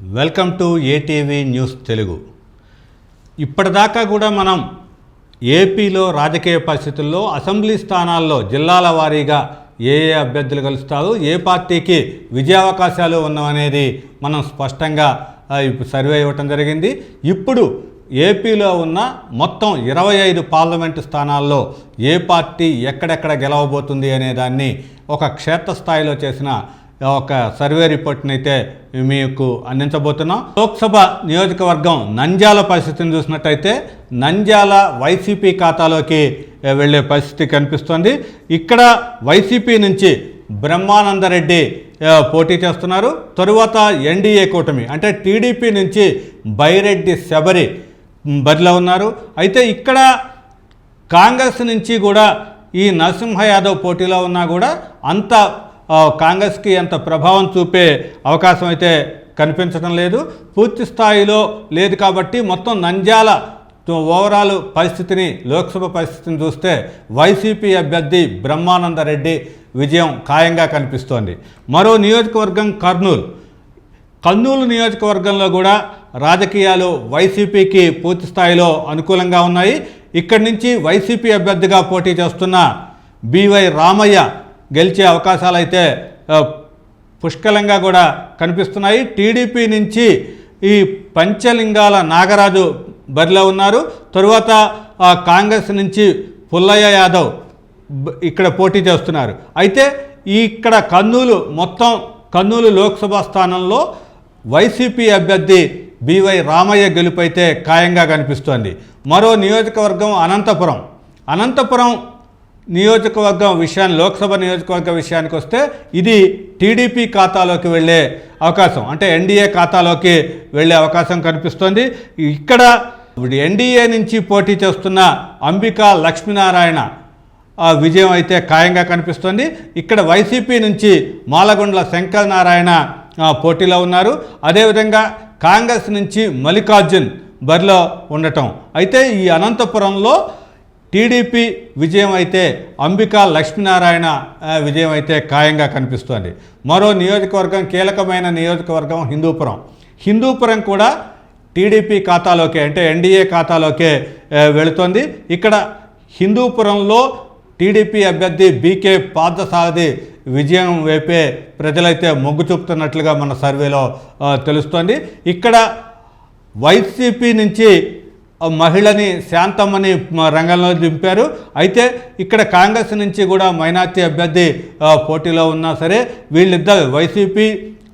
Welcome to ATV news Telugu. ఇప్పటిదాకా కూడా మనం ఏపీలో రాజకీయ పరిస్థితుల్లో అసెంబ్లీ స్థానాల్లో జిల్లాల వారీగా ఏ ఏ అభ్యర్థులు కలుస్తారు ఏ పార్టీకి విజయావకాశాలు ఉన్నవనేది మనం స్పష్టంగా ఇప్పుడు సర్వే ఇవ్వటం జరిగింది. ఇప్పుడు ఏపీలో ఉన్న మొత్తం ఇరవై ఐదు పార్లమెంటు స్థానాల్లో ఏ పార్టీ ఎక్కడెక్కడ గెలవబోతుంది అనే దాన్ని ఒక క్షేత్రస్థాయిలో చేసిన ఒక సర్వే రిపోర్ట్ని అయితే మీకు అందించబోతున్నాం. లోక్సభ నియోజకవర్గం నంద్యాల పరిస్థితిని చూసినట్టయితే నంద్యాల వైసీపీ ఖాతాలోకి వెళ్ళే పరిస్థితి కనిపిస్తోంది. ఇక్కడ వైసీపీ నుంచి బ్రహ్మానందరెడ్డి పోటీ చేస్తున్నారు. తరువాత ఎన్డీఏ కూటమి అంటే టీడీపీ నుంచి బైరెడ్డి శబరి బరిలో ఉన్నారు. అయితే ఇక్కడ కాంగ్రెస్ నుంచి కూడా ఈ నరసింహ యాదవ్ పోటీలో ఉన్నా కూడా అంత కాంగ్రెస్కి అంత ప్రభావం చూపే అవకాశం అయితే కనిపించడం లేదు. పూర్తి స్థాయిలో లేదు కాబట్టి మొత్తం నంద్యాల ఓవరాల్ పరిస్థితిని లోక్సభ పరిస్థితిని చూస్తే వైసీపీ అభ్యర్థి బ్రహ్మానందరెడ్డి విజయం ఖాయంగా కనిపిస్తోంది. మరో నియోజకవర్గం కర్నూలు. కర్నూలు నియోజకవర్గంలో కూడా రాజకీయాలు వైసీపీకి పూర్తి స్థాయిలో అనుకూలంగా ఉన్నాయి. ఇక్కడి నుంచి వైసీపీ అభ్యర్థిగా పోటీ చేస్తున్న బివై రామయ్య గెలిచే అవకాశాలు అయితే పుష్కలంగా కూడా కనిపిస్తున్నాయి. టీడీపీ నుంచి ఈ పంచలింగాల నాగరాజు బరిలో ఉన్నారు. తరువాత కాంగ్రెస్ నుంచి పుల్లయ్య యాదవ్ ఇక్కడ పోటీ చేస్తున్నారు. అయితే ఇక్కడ కర్నూలు మొత్తం కర్నూలు లోక్సభ స్థానంలో వైసీపీ అభ్యర్థి బివై రామయ్య గెలుపైతే ఖాయంగా కనిపిస్తోంది. మరో నియోజకవర్గం అనంతపురం. అనంతపురం నియోజకవర్గం విషయాన్ని లోక్సభ నియోజకవర్గ విషయానికి వస్తే ఇది టీడీపీ ఖాతాలోకి వెళ్ళే అవకాశం. అంటే ఎన్డీఏ ఖాతాలోకి వెళ్ళే అవకాశం కనిపిస్తోంది. ఇక్కడ ఎన్డీఏ నుంచి పోటీ చేస్తున్న అంబికా లక్ష్మీనారాయణ విజయం అయితే ఖాయంగా కనిపిస్తోంది. ఇక్కడ వైసీపీ నుంచి మాలగుండ్ల శంకర్ నారాయణ పోటీలో ఉన్నారు. అదేవిధంగా కాంగ్రెస్ నుంచి మల్లికార్జున్ బరిలో ఉండటం. అయితే ఈ అనంతపురంలో టీడీపీ విజయం అయితే అంబికా లక్ష్మీనారాయణ విజయం అయితే ఖాయంగా కనిపిస్తోంది. మరో నియోజకవర్గం కీలకమైన నియోజకవర్గం హిందూపురం. హిందూపురం కూడా టీడీపీ ఖాతాలోకే అంటే ఎన్డీఏ ఖాతాలోకే వెళుతోంది. ఇక్కడ హిందూపురంలో టీడీపీ అభ్యర్థి బీకే పార్థసారథి విజయం వైపే ప్రజలైతే మొగ్గు చూపుతున్నట్లుగా మన సర్వేలో తెలుస్తోంది. ఇక్కడ వైసీపీ నుంచి మహిళని శాంతమ్మని రంగంలో దింపారు. అయితే ఇక్కడ కాంగ్రెస్ నుంచి కూడా మైనార్టీ అభ్యర్థి పోటీలో ఉన్నా సరే వీళ్ళిద్దరు వైసీపీ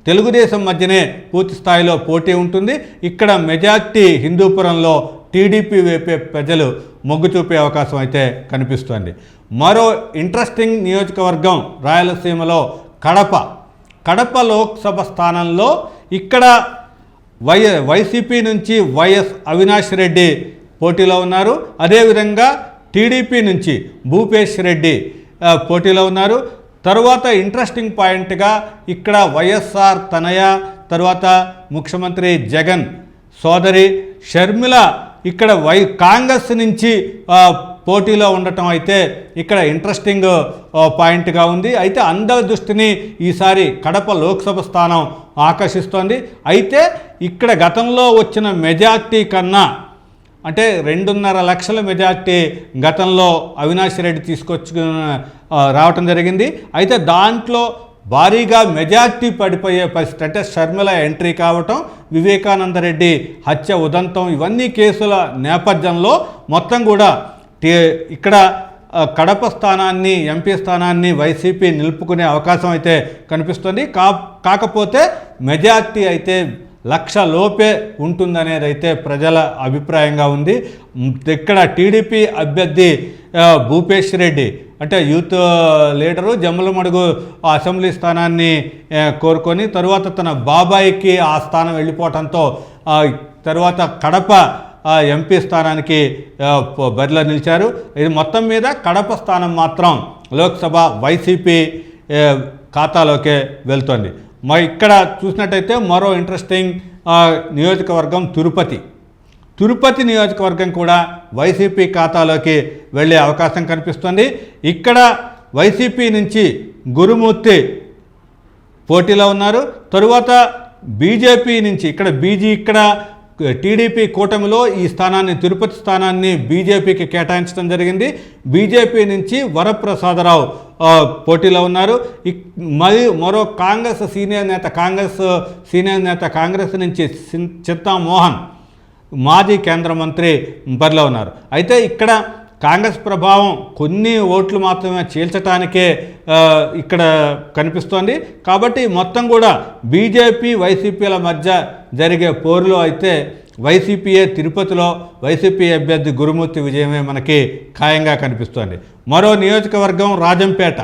తెలుగుదేశం మధ్యనే పూర్తి స్థాయిలో పోటీ ఉంటుంది. ఇక్కడ మెజార్టీ హిందూపురంలో టీడీపీ వైపే ప్రజలు మొగ్గు చూపే అవకాశం అయితే కనిపిస్తోంది. మరో ఇంట్రెస్టింగ్ నియోజకవర్గం రాయలసీమలో కడప. కడప లోక్సభ స్థానంలో ఇక్కడ వై వైసీపీ నుంచి వైఎస్ అవినాష్ రెడ్డి పోటీలో ఉన్నారు. అదేవిధంగా టీడీపీ నుంచి భూపేష్ రెడ్డి పోటీలో ఉన్నారు. తరువాత ఇంట్రెస్టింగ్ పాయింట్గా ఇక్కడ వైఎస్ఆర్ తనయ తర్వాత ముఖ్యమంత్రి జగన్ సోదరి షర్మిల ఇక్కడ వై కాంగ్రెస్ నుంచి పోటీలో ఉండటం అయితే ఇక్కడ ఇంట్రెస్టింగ్ పాయింట్గా ఉంది. అయితే అందరి దృష్టిని ఈసారి కడప లోక్సభ స్థానం ఆకర్షిస్తోంది. అయితే ఇక్కడ గతంలో వచ్చిన మెజార్టీ కన్నా అంటే రెండున్నర లక్షల మెజార్టీ గతంలో అవినాష్ రెడ్డి తీసుకొచ్చు రావటం జరిగింది. అయితే దాంట్లో భారీగా మెజార్టీ పడిపోయే పరిస్థితి అంటే షర్మిల ఎంట్రీ కావటం వివేకానంద రెడ్డి హత్య ఉదంతం ఇవన్నీ కేసుల నేపథ్యంలో మొత్తం కూడా టీ- ఇక్కడ కడప స్థానాన్ని ఎంపీ స్థానాన్ని వైసీపీ నిలుపుకునే అవకాశం అయితే కనిపిస్తుంది. కా కాకపోతే మెజార్టీ అయితే లక్ష లోపే ఉంటుందనేది అయితే ప్రజల అభిప్రాయంగా ఉంది. ఇక్కడ టీడీపీ అభ్యర్థి భూపేష్ రెడ్డి అంటే యూత్ లీడరు జమ్మలమడుగు అసెంబ్లీ స్థానాన్ని కోరుకొని తరువాత తన బాబాయికి ఆ స్థానం వెళ్ళిపోవడంతో తర్వాత కడప ఎంపీ స్థానానికి బరిలో నిలిచారు. ఇది మొత్తం మీద కడప స్థానం మాత్రం లోక్సభ వైసీపీ ఖాతాలోకే వెళ్తోంది. మరి ఇక్కడ చూసినట్టయితే మరో ఇంట్రెస్టింగ్ నియోజకవర్గం తిరుపతి. తిరుపతి నియోజకవర్గం కూడా వైసీపీ ఖాతాలోకి వెళ్ళే అవకాశం కనిపిస్తుంది. ఇక్కడ వైసీపీ నుంచి గురుమూర్తి పోటీలో ఉన్నారు. తరువాత బీజేపీ నుంచి ఇక్కడ బీజీ ఇక్కడ టీడీపీ కూటమిలో ఈ స్థానాన్ని తిరుపతి స్థానాన్ని బీజేపీకి కేటాయించడం జరిగింది. బీజేపీ నుంచి వరప్రసాదరావు పోటీలో ఉన్నారు. మరి మరో కాంగ్రెస్ సీనియర్ నేత కాంగ్రెస్ సీనియర్ నేత కాంగ్రెస్ నుంచి సిన్- చిత్తా మోహన్ మాజీ కేంద్ర మంత్రి బరిలో ఉన్నారు. అయితే ఇక్కడ కాంగ్రెస్ ప్రభావం కొన్ని ఓట్లు మాత్రమే చీల్చటానికే ఇక్కడ కనిపిస్తోంది. కాబట్టి మొత్తం కూడా బీజేపీ వైసీపీల మధ్య జరిగే పోరులో అయితే వైసీపీఏ తిరుపతిలో వైసీపీ అభ్యర్థి గురుమూర్తి విజయమే మనకి ఖాయంగా కనిపిస్తోంది. మరో నియోజకవర్గం రాజంపేట.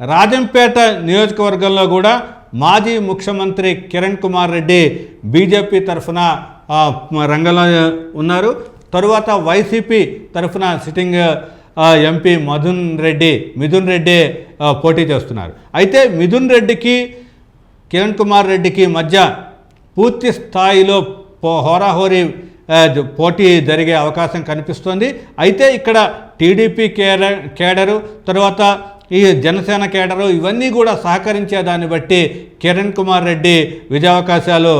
రాజంపేట నియోజకవర్గంలో కూడా మాజీ ముఖ్యమంత్రి కిరణ్ కుమార్ రెడ్డి బీజేపీ తరఫున రంగంలో ఉన్నారు. తరువాత వైసీపీ తరఫున సిట్టింగ్ ఎంపీ మధున్ రెడ్డి మిథున్ రెడ్డి పోటీ చేస్తున్నారు. అయితే మిథున్ రెడ్డికి కిరణ్ కుమార్ రెడ్డికి మధ్య పూర్తి స్థాయిలో పో- హోరాహోరీ పోటీ జరిగే అవకాశం కనిపిస్తోంది. అయితే ఇక్కడ టీడీపీ కేడ కేడరు తర్వాత ఈ జనసేన కేడరు ఇవన్నీ కూడా సహకరించే దాన్ని బట్టి కిరణ్ కుమార్ రెడ్డి విజయావకాశాలు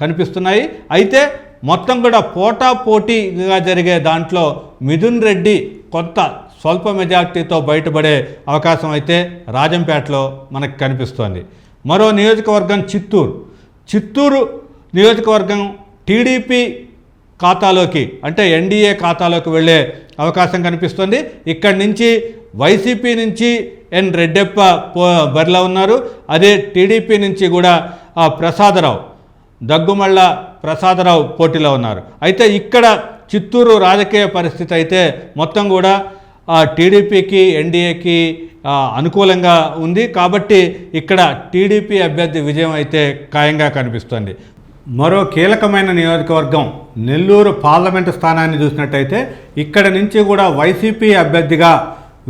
కనిపిస్తున్నాయి. అయితే మొత్తం కూడా పోటా పోటీగా జరిగే దాంట్లో మిథున్ రెడ్డి కొంత స్వల్ప మెజార్టీతో బయటపడే అవకాశం అయితే రాజంపేటలో మనకు కనిపిస్తోంది. మరో నియోజకవర్గం చిత్తూరు. చిత్తూరు నియోజకవర్గం టీడీపీ ఖాతాలోకి అంటే ఎన్డీఏ ఖాతాలోకి వెళ్ళే అవకాశం కనిపిస్తుంది. ఇక్కడి నుంచి వైసీపీ నుంచి ఎన్ రెడ్డెప్ప పో బరిలో ఉన్నారు. అదే టీడీపీ నుంచి కూడా ప్రసాదరావు దగ్గుమళ్ళ ప్రసాదరావు పోటీలో ఉన్నారు. అయితే ఇక్కడ చిత్తూరు రాజకీయ పరిస్థితి అయితే మొత్తం కూడా టీడీపీకి ఎన్డీఏకి అనుకూలంగా ఉంది. కాబట్టి ఇక్కడ టీడీపీ అభ్యర్థి విజయం అయితే ఖాయంగా కనిపిస్తుంది. మరో కీలకమైన నియోజకవర్గం నెల్లూరు పార్లమెంటు స్థానాన్ని చూసినట్టయితే ఇక్కడ నుంచి కూడా వైసీపీ అభ్యర్థిగా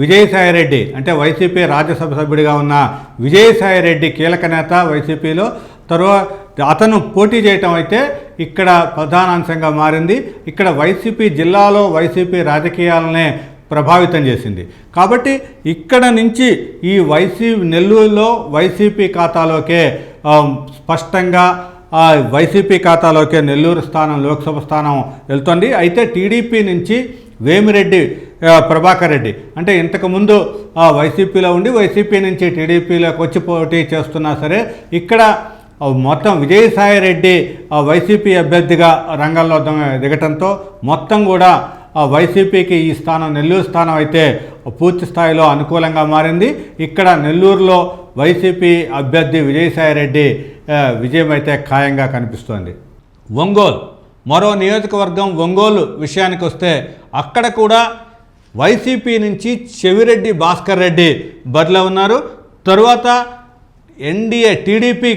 విజయసాయిరెడ్డి అంటే వైసీపీ రాజ్యసభ సభ్యుడిగా ఉన్న విజయసాయిరెడ్డి కీలక నేత వైసీపీలో. తర్వాత అతను పోటీ చేయటం అయితే ఇక్కడ ప్రధానాంశంగా మారింది. ఇక్కడ వైసీపీ జిల్లాలో వైసీపీ రాజకీయాలనే ప్రభావితం చేసింది. కాబట్టి ఇక్కడ నుంచి ఈ వైసీ నెల్లూరులో వైసీపీ ఖాతాలోకే స్పష్టంగా వైసీపీ ఖాతాలోకే నెల్లూరు స్థానం లోక్సభ స్థానం వెళ్తుంది. అయితే టీడీపీ నుంచి వేమిరెడ్డి ప్రభాకర్ రెడ్డి అంటే ఇంతకుముందు వైసీపీలో ఉండి వైసీపీ నుంచి టీడీపీలోకి వచ్చి పోటీ చేస్తున్నా సరే ఇక్కడ మొత్తం విజయసాయి రెడ్డి ఆ, వైసీపీ అభ్యర్థిగా రంగంలో దిగటంతో మొత్తం కూడా వైసీపీకి ఈ స్థానం నెల్లూరు స్థానం అయితే పూర్తి స్థాయిలో అనుకూలంగా మారింది. ఇక్కడ నెల్లూరులో వైసీపీ అభ్యర్థి విజయసాయి రెడ్డి విజయం అయితే ఖాయంగా కనిపిస్తోంది. ఒంగోలు మరో నియోజకవర్గం ఒంగోలు విషయానికి వస్తే అక్కడ కూడా వైసీపీ నుంచి చెవిరెడ్డి భాస్కర్ రెడ్డి బరిలో ఉన్నారు. తరువాత ఎన్డీఏ టీడీపీ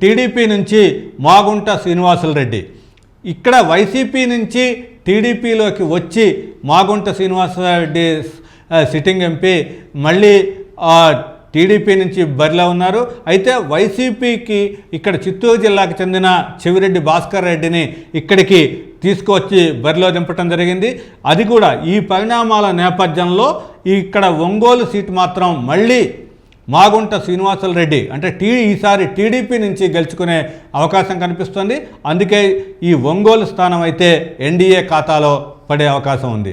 టీడీపీ నుంచి మాగుంట శ్రీనివాసులు రెడ్డి. ఇక్కడ వైసీపీ నుంచి టీడీపీలోకి వచ్చి మాగుంట శ్రీనివాసరెడ్డి సిట్టింగ్ ఎంపీ మళ్ళీ టీడీపీ నుంచి బరిలో ఉన్నారు. అయితే వైసీపీకి ఇక్కడ చిత్తూరు జిల్లాకు చెందిన చెవిరెడ్డి భాస్కర్ రెడ్డిని ఇక్కడికి తీసుకువచ్చి బరిలో దింపటం జరిగింది. అది కూడా ఈ పరిణామాల నేపథ్యంలో ఇక్కడ ఒంగోలు సీటు మాత్రం మళ్ళీ మాగుంట శ్రీనివాసులు రెడ్డి అంటే టీ ఈసారి టీడీపీ నుంచి గెలుచుకునే అవకాశం కనిపిస్తుంది. అందుకే ఈ ఒంగోలు స్థానం అయితే ఎన్డీఏ ఖాతాలో పడే అవకాశం ఉంది.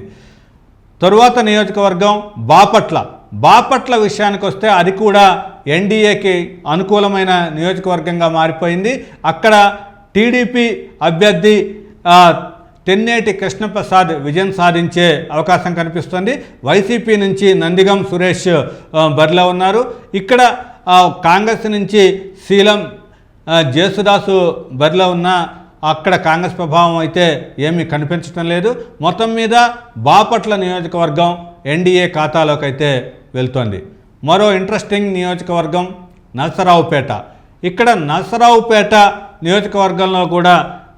తరువాత నియోజకవర్గం బాపట్ల. బాపట్ల విషయానికి వస్తే అది కూడా ఎన్డీఏకి అనుకూలమైన నియోజకవర్గంగా మారిపోయింది. అక్కడ టీడీపీ అభ్యర్థి తెన్నేటి కృష్ణప్రసాద్ విజయం సాధించే అవకాశం కనిపిస్తుంది. వైసీపీ నుంచి నందిగం సురేష్ బరిలో ఉన్నారు. ఇక్కడ కాంగ్రెస్ నుంచి శీలం జేసుదాసు బరిలో ఉన్న అక్కడ కాంగ్రెస్ ప్రభావం అయితే ఏమీ కనిపించడం లేదు. మొత్తం మీద బాపట్ల నియోజకవర్గం ఎన్డీఏ ఖాతాలోకి అయితే వెళ్తోంది. మరో ఇంట్రెస్టింగ్ నియోజకవర్గం నరసరావుపేట. ఇక్కడ నరసరావుపేట నియోజకవర్గంలో కూడా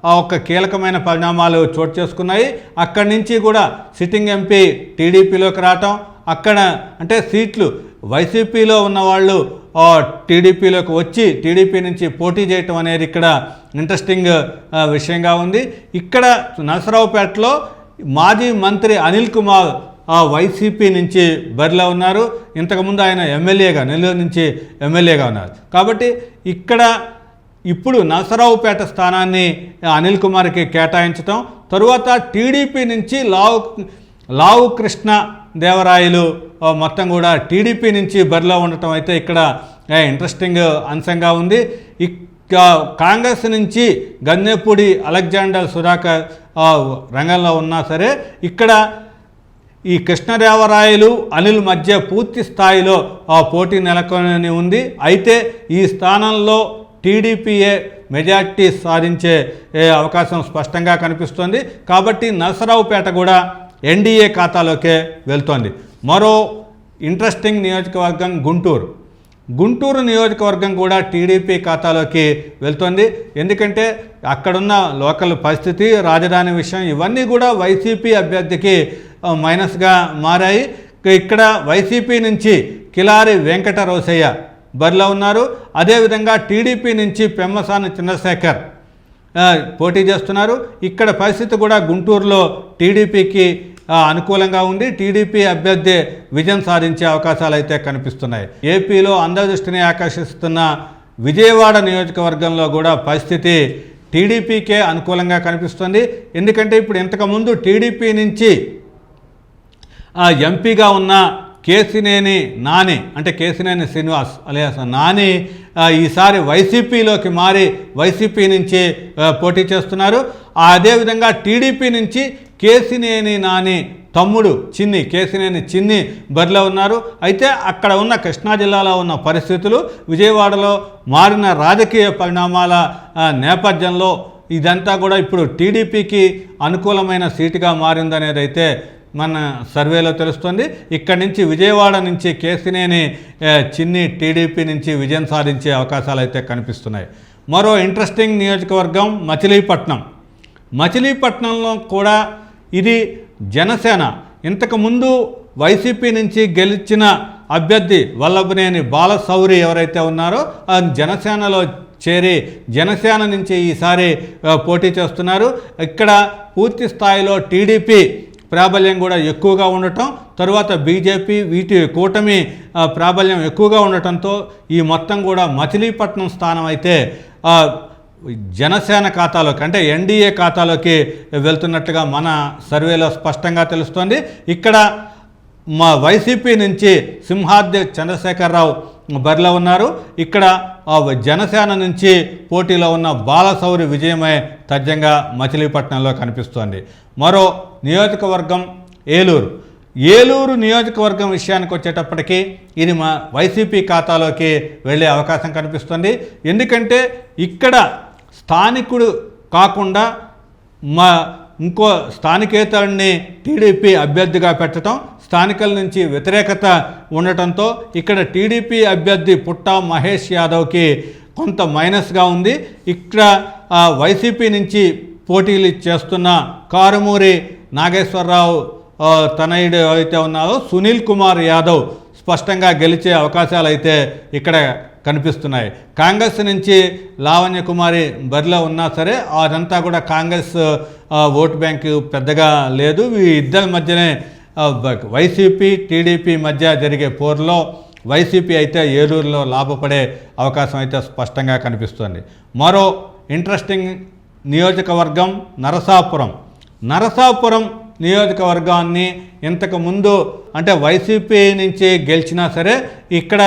ఆ ఒక్క కీలకమైన పరిణామాలు చోటు చేసుకున్నాయి. అక్కడి నుంచి కూడా సిట్టింగ్ ఎంపీ టీడీపీలోకి రావటం అక్కడ అంటే సీట్లు వైసీపీలో ఉన్న వాళ్ళు టీడీపీలోకి వచ్చి టీడీపీ నుంచి పోటీ చేయటం అనేది ఇక్కడ ఇంట్రెస్టింగ్ విషయంగా ఉంది. ఇక్కడ నరసరావుపేటలో మాజీ మంత్రి అనిల్ కుమార్ ఆ వైసీపీ నుంచి బరిలో ఉన్నారు. ఇంతకుముందు ఆయన ఎమ్మెల్యేగా నెల్లూరు నుంచి ఎమ్మెల్యేగా ఉన్నారు. కాబట్టి ఇక్కడ ఇప్పుడు నరసరావుపేట స్థానాన్ని అనిల్ కుమార్కి కేటాయించడం తరువాత టీడీపీ నుంచి లావు లావు కృష్ణ దేవరాయలు మొత్తం కూడా టీడీపీ నుంచి బరిలో ఉండటం అయితే ఇక్కడ ఇంట్రెస్టింగ్ అంశంగా ఉంది. ఇక కాంగ్రెస్ నుంచి గన్నెపూడి అలెగ్జాండర్ సుధాకర్ రంగంలో ఉన్నా సరే ఇక్కడ ఈ కృష్ణదేవరాయలు అనిల్ మధ్య పూర్తి స్థాయిలో పోటీ నెలకొని ఉంది. అయితే ఈ స్థానంలో టీడీపీఏ మెజార్టీ సాధించే అవకాశం స్పష్టంగా కనిపిస్తోంది. కాబట్టి నరసరావుపేట కూడా ఎన్డీఏ ఖాతాలోకే వెళ్తోంది. మరో ఇంట్రెస్టింగ్ నియోజకవర్గం గుంటూరు. గుంటూరు నియోజకవర్గం కూడా టీడీపీ ఖాతాలోకి వెళ్తోంది. ఎందుకంటే అక్కడున్న లోకల్ పరిస్థితి రాజధాని విషయం ఇవన్నీ కూడా వైసీపీ అభ్యర్థికి మైనస్గా మారాయి. ఇక్కడ వైసీపీ నుంచి కిలారి వెంకట రోసయ్య బరిలో ఉన్నారు. అదేవిధంగా టీడీపీ నుంచి పెమ్మసాని చంద్రశేఖర్ పోటీ చేస్తున్నారు. ఇక్కడ పరిస్థితి కూడా గుంటూరులో టీడీపీకి అనుకూలంగా ఉంది. టీడీపీ అభ్యర్థి విజయం సాధించే అవకాశాలు అయితే కనిపిస్తున్నాయి. ఏపీలో అందదృష్టిని ఆకర్షిస్తున్న విజయవాడ నియోజకవర్గంలో కూడా పరిస్థితి టీడీపీకే అనుకూలంగా కనిపిస్తుంది. ఎందుకంటే ఇప్పుడు ఇంతకుముందు టీడీపీ నుంచి ఎంపీగా ఉన్న కేసినేని నాని అంటే కేసినేని శ్రీనివాస్ అలియాస్ నాని ఈసారి వైసీపీలోకి మారి వైసీపీ నుంచి పోటీ చేస్తున్నారు. అదేవిధంగా టీడీపీ నుంచి కేసినేని నాని తమ్ముడు చిన్ని కేసినేని చిన్ని బరిలో ఉన్నారు. అయితే అక్కడ ఉన్న కృష్ణా జిల్లాలో ఉన్న పరిస్థితులు విజయవాడలో మారిన రాజకీయ పరిణామాల నేపథ్యంలో ఇదంతా కూడా ఇప్పుడు టీడీపీకి అనుకూలమైన సీటుగా మారిందనేది అయితే మన సర్వేలో తెలుస్తుంది. ఇక్కడి నుంచి విజయవాడ నుంచి కేసినేని చిన్ని టీడీపీ నుంచి విజయం సాధించే అవకాశాలు అయితే కనిపిస్తున్నాయి. మరో ఇంట్రెస్టింగ్ నియోజకవర్గం మచిలీపట్నం. మచిలీపట్నంలో కూడా ఇది జనసేన. ఇంతకుముందు వైసీపీ నుంచి గెలిచిన అభ్యర్థి వల్లభనేని బాలశౌరి ఎవరైతే ఉన్నారో ఆ జనసేనలో చేరి జనసేన నుంచి ఈసారి పోటీ చేస్తున్నారు. ఇక్కడ పూర్తి స్థాయిలో టీడీపీ ప్రాబల్యం కూడా ఎక్కువగా ఉండటం తరువాత బీజేపీ వీటి కూటమి ప్రాబల్యం ఎక్కువగా ఉండటంతో ఈ మొత్తం కూడా మచిలీపట్నం స్థానం అయితే జనసేన ఖాతాలోకి అంటే ఎన్డీఏ ఖాతాలోకి వెళ్తున్నట్టుగా మన సర్వేలో స్పష్టంగా తెలుస్తోంది. ఇక్కడ మా వైసీపీ నుంచి సింహాద్రి చంద్రశేఖరరావు బరిలో ఉన్నారు. ఇక్కడ ఆ జనసేన నుంచి పోటీలో ఉన్న బాలశౌరి విజయమే తథ్యంగా మచిలీపట్నంలో కనిపిస్తోంది. మరో నియోజకవర్గం ఏలూరు. ఏలూరు నియోజకవర్గం విషయానికి వచ్చేటప్పటికీ ఇది మా వైసీపీ ఖాతాలోకి వెళ్ళే అవకాశం కనిపిస్తుంది. ఎందుకంటే ఇక్కడ స్థానికుడు కాకుండా మా ఇంకో స్థానికేతరుణ్ణి టీడీపీ అభ్యర్థిగా పెట్టడం స్థానికుల నుంచి వ్యతిరేకత ఉండటంతో ఇక్కడ టీడీపీ అభ్యర్థి పుట్టా మహేష్ యాదవ్కి కొంత మైనస్గా ఉంది. ఇక్కడ వైసీపీ నుంచి పోటీలు చేస్తున్న కారుమూరి నాగేశ్వరరావు తనయుడు అయితే ఉన్నారో సునీల్ కుమార్ యాదవ్ స్పష్టంగా గెలిచే అవకాశాలు అయితే ఇక్కడ కనిపిస్తున్నాయి. కాంగ్రెస్ నుంచి లావణ్య కుమారి బరిలో ఉన్నా సరే అదంతా కూడా కాంగ్రెస్ ఓటు బ్యాంకు పెద్దగా లేదు. ఈ ఇద్దరి మధ్యనే వైసీపీ టీడీపీ మధ్య జరిగే పోరులో వైసీపీ అయితే ఏలూరులో లాభపడే అవకాశం అయితే స్పష్టంగా కనిపిస్తుంది. మరో ఇంట్రెస్టింగ్ నియోజకవర్గం నరసాపురం. నరసాపురం నియోజకవర్గాన్ని ఇంతకుముందు అంటే వైసీపీ నుంచి గెలిచినా సరే ఇక్కడ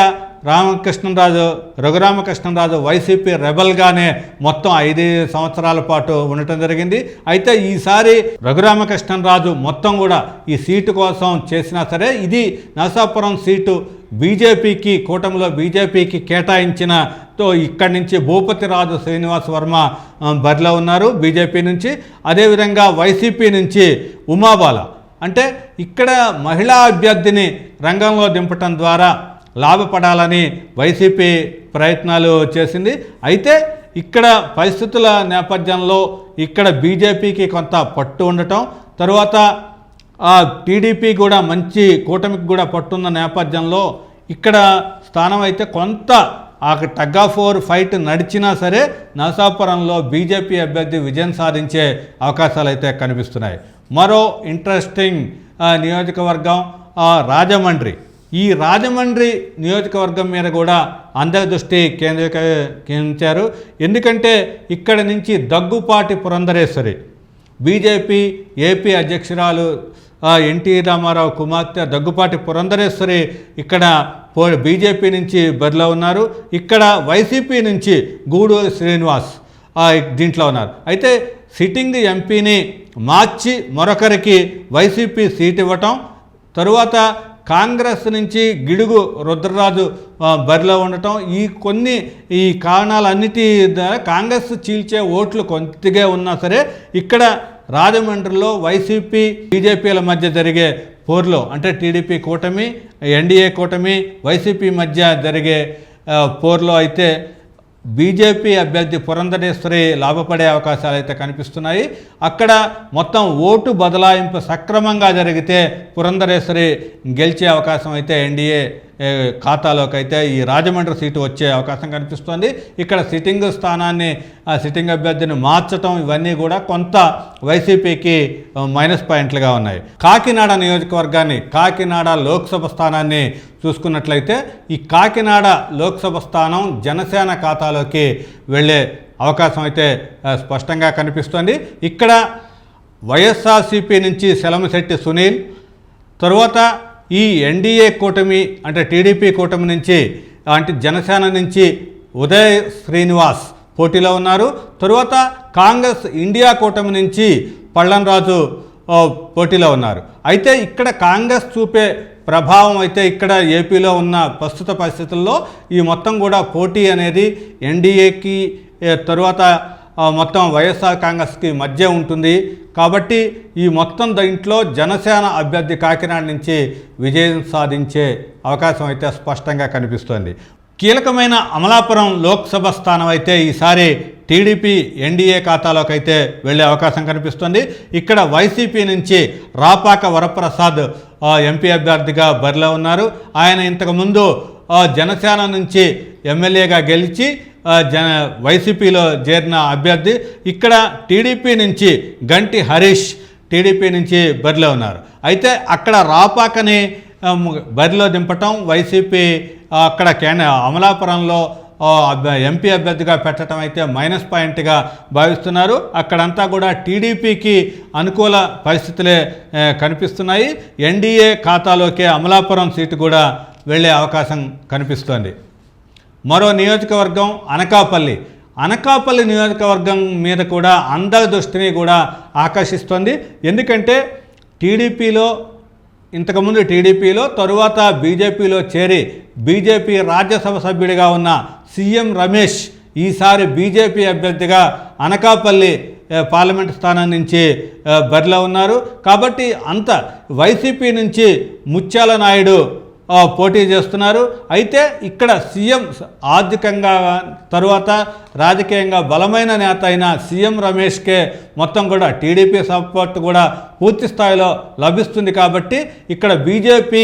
రామకృష్ణరాజు రఘురామకృష్ణరాజు వైసీపీ రెబల్గానే మొత్తం ఐదు సంవత్సరాల పాటు ఉండటం జరిగింది. అయితే ఈసారి రఘురామకృష్ణరాజు మొత్తం కూడా ఈ సీటు కోసం చేసినా సరే ఇది నరసాపురం సీటు బీజేపీకి కూటమిలో బీజేపీకి కేటాయించిన తో ఇక్కడి నుంచి భూపతిరాజు శ్రీనివాస్ వర్మ బరిలో ఉన్నారు బీజేపీ నుంచి. అదేవిధంగా వైసీపీ నుంచి ఉమాబాల. అంటే ఇక్కడ మహిళా అభ్యర్థిని రంగంలో దింపటం ద్వారా లాభపడాలని వైసీపీ ప్రయత్నాలు చేసింది. అయితే ఇక్కడ పరిస్థితుల నేపథ్యంలో ఇక్కడ బీజేపీకి కొంత పట్టు ఉండటం తరువాత టీడీపీ కూడా మంచి కూటమికి కూడా పట్టున్న నేపథ్యంలో ఇక్కడ స్థానం అయితే కొంత ఆ టగ్ ఆఫ్ ఫోర్ ఫైట్ నడిచినా సరే నరసాపురంలో బీజేపీ అభ్యర్థి విజయం సాధించే అవకాశాలు అయితే కనిపిస్తున్నాయి. మరో ఇంట్రెస్టింగ్ నియోజకవర్గం రాజమండ్రి. ఈ రాజమండ్రి నియోజకవర్గం మీద కూడా అందరి దృష్టి కేంద్రీకరించారు. ఎందుకంటే ఇక్కడ నుంచి దగ్గుపాటి పురంధరేశ్వరి బీజేపీ ఏపీ అధ్యక్షురాలు ఎన్టీ రామారావు కుమార్తె దగ్గుపాటి పురంధరేశ్వరి ఇక్కడ పో బీజేపీ నుంచి బరిలో ఉన్నారు. ఇక్కడ వైసీపీ నుంచి గూడూరు శ్రీనివాస్ దీంట్లో ఉన్నారు. అయితే సిట్టింగ్ ఎంపీని మార్చి మరొకరికి వైసీపీ సీట్ ఇవ్వటం తరువాత కాంగ్రెస్ నుంచి గిడుగు రుద్రరాజు బరిలో ఉండటం ఈ కొన్ని ఈ కారణాలన్నిటి కాంగ్రెస్ చీల్చే ఓట్లు కొద్దిగా ఉన్నా సరే ఇక్కడ రాజమండ్రిలో వైసీపీ బీజేపీల మధ్య జరిగే పోర్లో అంటే టీడీపీ కూటమి ఎన్డీఏ కూటమి వైసీపీ మధ్య జరిగే పోర్లో అయితే బీజేపీ అభ్యర్థి పురంధరేశ్వరి లాభపడే అవకాశాలు అయితే కనిపిస్తున్నాయి. అక్కడ మొత్తం ఓటు బదలాయింపు సక్రమంగా జరిగితే పురంధరేశ్వరి గెలిచే అవకాశం అయితే ఎన్డీఏ ఖాతాలోకి అయితే ఈ రాజమండ్రి సీటు వచ్చే అవకాశం కనిపిస్తోంది. ఇక్కడ సిట్టింగ్ స్థానాన్ని ఆ సిట్టింగ్ అభ్యర్థిని మార్చడం ఇవన్నీ కూడా కొంత వైసీపీకి మైనస్ పాయింట్లుగా ఉన్నాయి. కాకినాడ నియోజకవర్గాన్ని కాకినాడ లోక్సభ స్థానాన్ని చూసుకున్నట్లయితే ఈ కాకినాడ లోక్సభ స్థానం జనసేన ఖాతాలోకి వెళ్ళే అవకాశం అయితే స్పష్టంగా కనిపిస్తోంది. ఇక్కడ వైఎస్ఆర్సీపీ నుంచి సెలమశెట్టి సునీల్ తరువాత ఈ ఎన్డీఏ కూటమి అంటే టీడీపీ కూటమి నుంచి అంటే జనసేన నుంచి ఉదయ్ శ్రీనివాస్ పోటీలో ఉన్నారు. తరువాత కాంగ్రెస్ ఇండియా కూటమి నుంచి పళ్ళంరాజు పోటీలో ఉన్నారు. అయితే ఇక్కడ కాంగ్రెస్ చూపే ప్రభావం అయితే ఇక్కడ ఏపీలో ఉన్న ప్రస్తుత పరిస్థితుల్లో ఈ మొత్తం కూడా పోటీ అనేది ఎన్డీఏకి తరువాత మొత్తం వైఎస్ఆర్ కాంగ్రెస్కి మధ్య ఉంటుంది. కాబట్టి ఈ మొత్తం దీంట్లో జనసేన అభ్యర్థి కాకినాడ నుంచి విజయం సాధించే అవకాశం అయితే స్పష్టంగా కనిపిస్తోంది. కీలకమైన అమలాపురం లోక్సభ స్థానం అయితే ఈసారి టీడీపీ ఎన్డీఏ ఖాతాలోకి అయితే వెళ్ళే అవకాశం కనిపిస్తుంది. ఇక్కడ వైసీపీ నుంచి రాపాక వరప్రసాద్ ఎంపీ అభ్యర్థిగా బరిలో ఉన్నారు. ఆయన ఇంతకుముందు జనసేన నుంచి ఎమ్మెల్యేగా గెలిచి జన వైసీపీలో చేరిన అభ్యర్థి ఇక్కడ టీడీపీ నుంచి గంటి హరీష్ టీడీపీ నుంచి బరిలో ఉన్నారు. అయితే అక్కడ రాపాకని బరిలో దింపటం వైసీపీ అక్కడ కేంద్ర అమలాపురంలో ఎంపీ అభ్యర్థిగా పెట్టడం అయితే మైనస్ పాయింట్గా భావిస్తున్నారు. అక్కడంతా కూడా టీడీపీకి అనుకూల పరిస్థితులే కనిపిస్తున్నాయి. ఎన్డీఏ ఖాతాలోకే అమలాపురం సీటు కూడా వెళ్ళే అవకాశం కనిపిస్తోంది. మరో నియోజకవర్గం అనకాపల్లి. అనకాపల్లి నియోజకవర్గం మీద కూడా అందరి దృష్టిని కూడా ఆకర్షిస్తోంది. ఎందుకంటే టీడీపీలో ఇంతకుముందు టీడీపీలో తరువాత బీజేపీలో చేరి బీజేపీ రాజ్యసభ సభ్యుడిగా ఉన్న సీఎం రమేష్ ఈసారి బీజేపీ అభ్యర్థిగా అనకాపల్లి పార్లమెంట్ స్థానం నుంచి బరిలో ఉన్నారు. కాబట్టి అంత వైసీపీ నుంచి ముత్యాల నాయుడు పోటీ చేస్తున్నారు. అయితే ఇక్కడ సీఎం ఆర్థికంగా తరువాత రాజకీయంగా బలమైన నేత అయిన సీఎం రమేష్కే మొత్తం కూడా టీడీపీ సపోర్ట్ కూడా పూర్తి స్థాయిలో లభిస్తుంది కాబట్టి ఇక్కడ బీజేపీ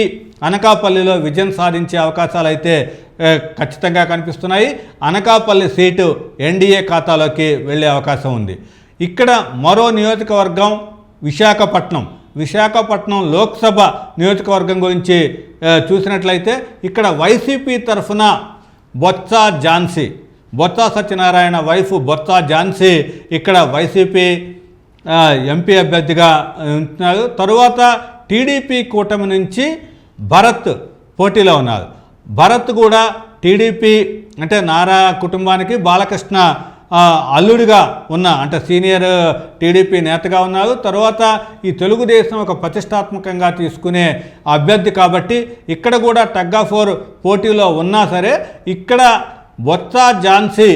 అనకాపల్లిలో విజయం సాధించే అవకాశాలు అయితే ఖచ్చితంగా కనిపిస్తున్నాయి. అనకాపల్లి సీటు ఎన్డీఏ ఖాతాలోకి వెళ్ళే అవకాశం ఉంది. ఇక్కడ మరో నియోజకవర్గం విశాఖపట్నం. విశాఖపట్నం లోక్సభ నియోజకవర్గం గురించి చూసినట్లయితే ఇక్కడ వైసీపీ తరఫున బొత్స ఝాన్సీ బొత్స సత్యనారాయణ వైఫ్ బొత్స ఝాన్సీ ఇక్కడ వైసీపీ ఎంపీ అభ్యర్థిగా ఉంటున్నారు. తరువాత టీడీపీ కూటమి నుంచి భరత్ పోటీలో ఉన్నారు. భరత్ కూడా టీడీపీ అంటే నారా కుటుంబానికి బాలకృష్ణ అల్లుడిగా ఉన్న అంటే సీనియర్ టీడీపీ నేతగా ఉన్నారు. తర్వాత ఈ తెలుగుదేశం ఒక ప్రతిష్టాత్మకంగా తీసుకునే అభ్యర్థి కాబట్టి ఇక్కడ కూడా టగ్ ఆఫ్ ఫోర్ పోటీలో ఉన్నా సరే ఇక్కడ బొత్స ఝాన్సీ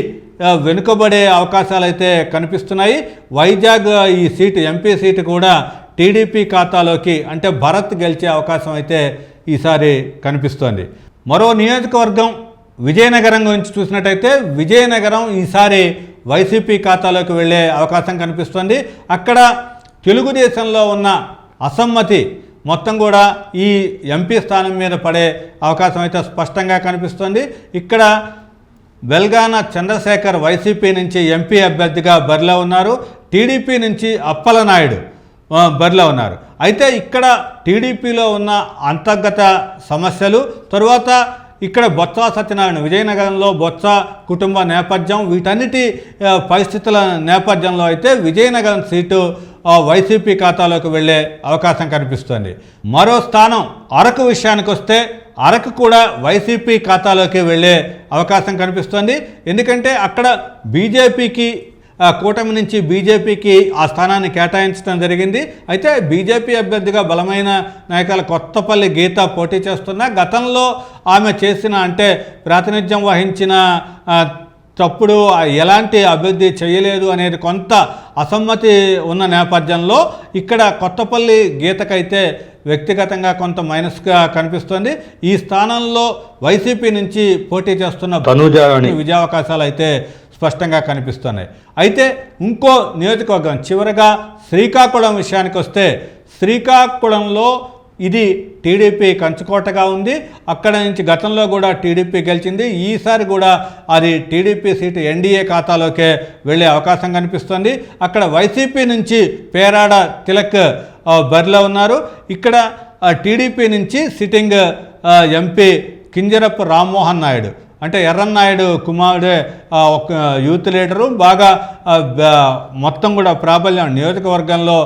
వెనుకబడే అవకాశాలు అయితే కనిపిస్తున్నాయి. వైజాగ్ ఈ సీటు ఎంపీ సీటు కూడా టీడీపీ ఖాతాలోకి అంటే భరత్ గెలిచే అవకాశం అయితే ఈసారి కనిపిస్తోంది. మరో నియోజకవర్గం విజయనగరం గురించి చూసినట్టయితే విజయనగరం ఈసారి వైసీపీ ఖాతాలోకి వెళ్ళే అవకాశం కనిపిస్తుంది. అక్కడ తెలుగుదేశంలో ఉన్న అసమ్మతి మొత్తం కూడా ఈ ఎంపీ స్థానం మీద పడే అవకాశం అయితే స్పష్టంగా కనిపిస్తుంది. ఇక్కడ బెల్గాన చంద్రశేఖర్ వైసీపీ నుంచి ఎంపీ అభ్యర్థిగా బరిలో ఉన్నారు. టీడీపీ నుంచి అప్పలనాయుడు బరిలో ఉన్నారు. అయితే ఇక్కడ టీడీపీలో ఉన్న అంతర్గత సమస్యలు తరువాత ఇక్కడ బొత్స సత్యనారాయణ విజయనగరంలో బొత్స కుటుంబ నేపథ్యం వీటన్నిటి పరిస్థితుల నేపథ్యంలో అయితే విజయనగరం సీటు వైసీపీ ఖాతాలోకి వెళ్ళే అవకాశం కనిపిస్తోంది. మరో స్థానం అరకు విషయానికి వస్తే అరకు కూడా వైసీపీ ఖాతాలోకి వెళ్ళే అవకాశం కనిపిస్తోంది. ఎందుకంటే అక్కడ బీజేపీకి కూటమి నుంచి బీజేపీకి ఆ స్థానాన్ని కేటాయించడం జరిగింది. అయితే బీజేపీ అభ్యర్థిగా బలమైన నాయకుల కొత్తపల్లి గీత పోటీ చేస్తున్న. గతంలో ఆమె చేసిన అంటే ప్రాతినిధ్యం వహించిన తప్పుడు ఎలాంటి అభివృద్ధి చేయలేదు అనేది కొంత అసమ్మతి ఉన్న నేపథ్యంలో ఇక్కడ కొత్తపల్లి గీతకైతే వ్యక్తిగతంగా కొంత మైనస్గా కనిపిస్తోంది. ఈ స్థానంలో వైసీపీ నుంచి పోటీ చేస్తున్న. విజయావకాశాలు అయితే స్పష్టంగా కనిపిస్తున్నాయి. అయితే ఇంకో నియోజకవర్గం చివరగా శ్రీకాకుళం విషయానికి వస్తే శ్రీకాకుళంలో ఇది టీడీపీ కంచుకోటగా ఉంది. అక్కడ నుంచి గతంలో కూడా టీడీపీ గెలిచింది. ఈసారి కూడా అది టీడీపీ సీటు ఎన్డీఏ ఖాతాలోకే వెళ్ళే అవకాశం కనిపిస్తుంది. అక్కడ వైసీపీ నుంచి పేరాడ తిలక్ బరిలో ఉన్నారు. ఇక్కడ టీడీపీ నుంచి సిట్టింగ్ ఎంపీ కింజరపు రామ్మోహన్ నాయుడు. అంటే ఎర్రన్నాయుడు కుమారుడే ఒక యూత్ లీడరు. బాగా మొత్తం కూడా ప్రాబల్యం నియోజకవర్గంలో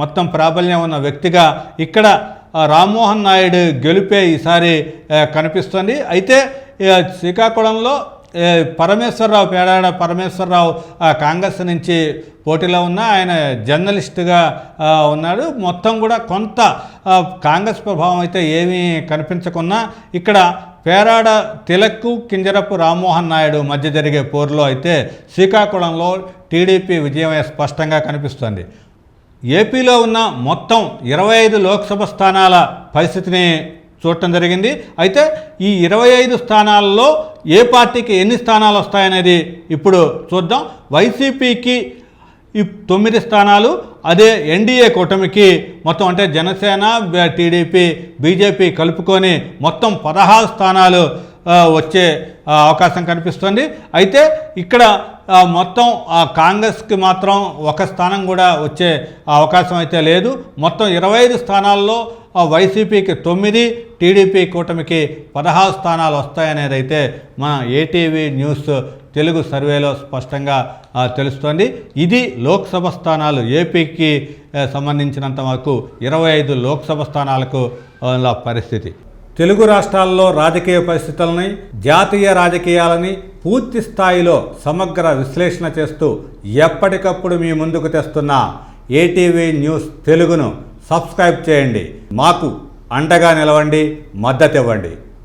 మొత్తం ప్రాబల్యం ఉన్న వ్యక్తిగా ఇక్కడ రామ్మోహన్ నాయుడు గెలిపే ఈసారి కనిపిస్తుంది. అయితే శ్రీకాకుళంలో పరమేశ్వరరావు పేడాడ పరమేశ్వరరావు కాంగ్రెస్ నుంచి పోటీలో ఉన్న ఆయన జర్నలిస్టుగా ఉన్నాడు. మొత్తం కూడా కొంత కాంగ్రెస్ ప్రభావం అయితే ఏమీ కనిపించకున్నా ఇక్కడ పేరాడ తిలక్కు కింజరపు రామ్మోహన్ నాయుడు మధ్య జరిగే పోరులో అయితే శ్రీకాకుళంలో టీడీపీ విజయమే స్పష్టంగా కనిపిస్తుంది. ఏపీలో ఉన్న మొత్తం ఇరవై ఐదు లోక్సభ స్థానాల పరిస్థితిని చూడటం జరిగింది. అయితే ఈ ఇరవై ఐదు స్థానాల్లో ఏ పార్టీకి ఎన్ని స్థానాలు వస్తాయనేది ఇప్పుడు చూద్దాం. వైసీపీకి ఈ తొమ్మిది స్థానాలు అదే ఎన్డీఏ కూటమికి మొత్తం అంటే జనసేన టీడీపీ బీజేపీ కలుపుకొని మొత్తం పదహారు స్థానాలు వచ్చే అవకాశం కనిపిస్తుంది. అయితే ఇక్కడ మొత్తం ఆ, కాంగ్రెస్కి మాత్రం ఒక స్థానం కూడా వచ్చే అవకాశం అయితే లేదు. మొత్తం ఇరవై ఐదు స్థానాల్లో వైసీపీకి తొమ్మిది టీడీపీ కూటమికి పదహారు స్థానాలు వస్తాయనేది అయితే మన ఏటీవీ న్యూస్ తెలుగు సర్వేలో స్పష్టంగా తెలుస్తోంది. ఇది లోక్సభ స్థానాలు ఏపీకి సంబంధించినంత వరకు ఇరవై ఐదు లోక్సభ స్థానాలకు ల పరిస్థితి. తెలుగు రాష్ట్రాల్లో రాజకీయ పరిస్థితులని జాతీయ రాజకీయాలని పూర్తి స్థాయిలో సమగ్ర విశ్లేషణ చేస్తూ ఎప్పటికప్పుడు మీ ముందుకు తెస్తున్న ఏటీవీ న్యూస్ తెలుగును సబ్స్క్రైబ్ చేయండి. మాకు అండగా నిలవండి మద్దతు ఇవ్వండి.